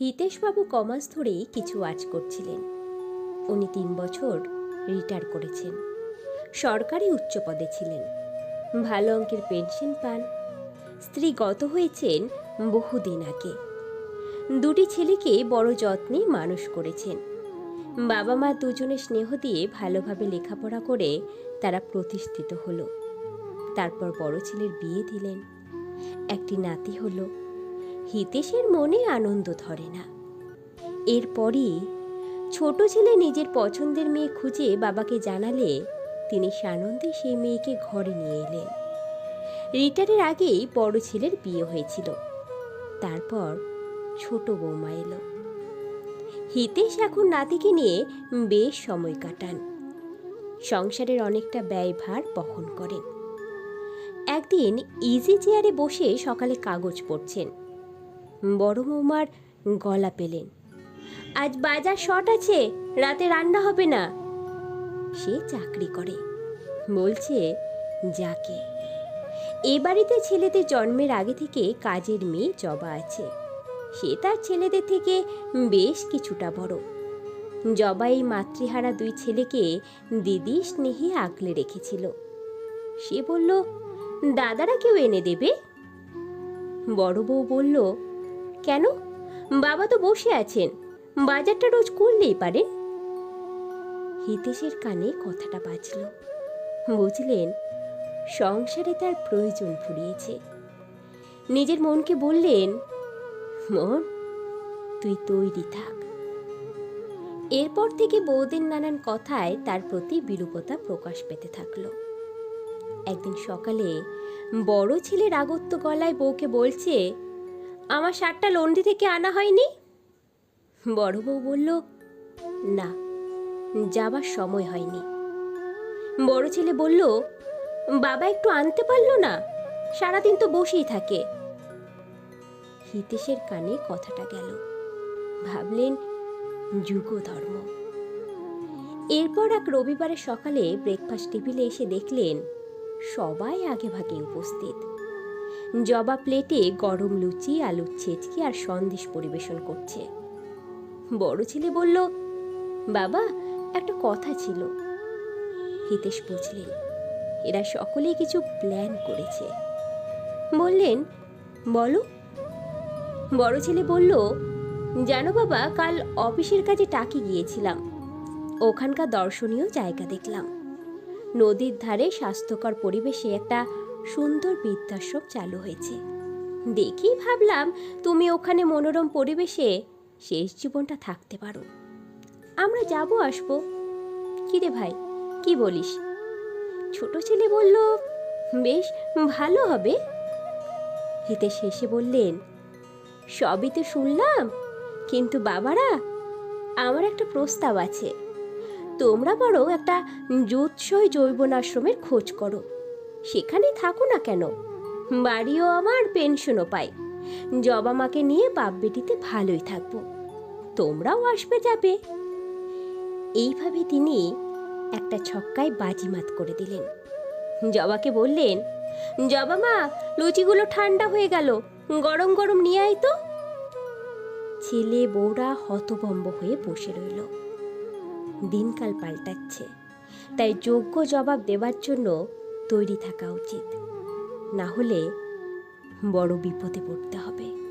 হিতেশবাবু কমাস ধরেই কিছু আজ করছিলেন। উনি তিন বছর রিটায়ার করেছেন। সরকারি উচ্চ পদে ছিলেন। ভালো অঙ্কের পেনশন পান। স্ত্রী গত হয়েছেন বহুদিন আগে। দুটি ছেলেকে বড় যত্নে মানুষ করেছেন। বাবা মা দুজনে স্নেহ দিয়ে ভালোভাবে লেখাপড়া করে তারা প্রতিষ্ঠিত হলো। তারপর বড় ছেলের বিয়ে দিলেন। একটি নাতি হলো। হিতেশের মনে আনন্দ ধরে না। এরপরই ছোট ছেলে নিজের পছন্দের মেয়ে খুঁজে বাবাকে জানালে তিনি সানন্দে সেই মেয়েকে ঘরে নিয়ে এলেন। রিটারের আগেই বড় ছেলের বিয়ে হয়েছিল। তারপর ছোট বৌমা এলো। হিতেশ এখন নাতিকে নিয়ে বেশ সময় কাটান। সংসারের অনেকটা ব্যয়ভার বহন করেন। একদিন ইজি চেয়ারে বসে সকালে কাগজ পড়ছেন। বড় বৌমার গলা পেলেন। আজ বাজার শর্ট আছে, রাতে রান্না হবে না। সে চাকরি করে। বলছে, যাকে। এ বাড়িতে ছেলেদের জন্মের আগে থেকে কাজের মেয়ে জবা আছে। সে তার ছেলেদের থেকে বেশ কিছুটা বড়। জবা এই মাতৃহারা দুই ছেলেকে দিদি স্নেহে আগলে রেখেছিল। সে বলল, দাদারা কেউ এনে দেবে? বড় বউ বলল কেন? বাবা তো বসে আছেন। বাজারটা রোজ করলেই পারে। হিতেশের কানে কথাটা বাজল। বুঝলেন, সংসারে তার প্রয়োজন ফুরিয়েছে। নিজের মনকে বললেন, মন, তুই তৈরি থাক। এরপর থেকে বৌদের নানান কথায় তার প্রতি বিরূপতা প্রকাশ পেতে থাকল। একদিন সকালে বড় ছেলের আগত্য গলায় বউকে বলছে আমার শার্টটা লন্ডি থেকে আনা হয়নি? বড় বউ বলল, না, যাবার সময় হয়নি। বড় ছেলে বলল, বাবা একটু আনতে পারল না, সারাদিন তো বসেই থাকে। হিতেশের কানে কথাটা গেল। ভাবলেন, যুগ ধর্ম। এরপর এক রবিবারের সকালে ব্রেকফাস্ট টেবিলে এসে দেখলেন, সবাই আগে ভাগে উপস্থিত। জবা প্লেটে গরম লুচি, আলুর ছেচকি আর সন্দেশ পরিবেশন করছে। বড় ছেলে বলল, বাবা, একটা কথা ছিল। হিতেশ বুঝলেন, এরা সকলেই কিছু প্ল্যান করেছে। বললেন, বলো। বড় ছেলে বলল, জানো বাবা, কাল অফিসের কাজে টাকি গিয়েছিলাম। ওখানকার দর্শনীয় জায়গা দেখলাম। নদীর ধারে স্বাস্থ্যকর পরিবেশে একটা সুন্দর বৃদ্ধাশ্রম চালু হয়েছে। দেখি ভাবলাম তুমি ওখানে মনোরম পরিবেশে শেষ জীবনটা থাকতে পারো। আমরা যাব আসব। কিরে ভাই, কি বলিস? ছোট ছেলে বলল, বেশ, ভালো হবে। হিতে শেষে বললেন, সবই তো শুনলাম, কিন্তু বাবারা, আমার একটা প্রস্তাব আছে। তোমরা বড় একটা জুৎসই জৈবনাশ্রমের খোঁজ করো। সেখানে থাকো না কেন? বাড়িও আমার, পেনশনও পাই। জবা মাকে নিয়ে বাপ বেটিতে ভালোই থাকব। তোমরাও আসবে যাবে। এইভাবে তিনি একটা ছক্কায় বাজিমাত করে দিলেন। জবাকে বললেন জবা মা লুচিগুলো ঠান্ডা হয়ে গেল। গরম গরম নিয়ে আয় তো। ছেলে বউরা হতবম্ব হয়ে বসে রইল। দিনকাল পাল্টাচ্ছে। তাই যোগ্য জবাব দেবার জন্য তৈরি থাকা উচিত। না হলে বড় বিপদে পড়তে হবে।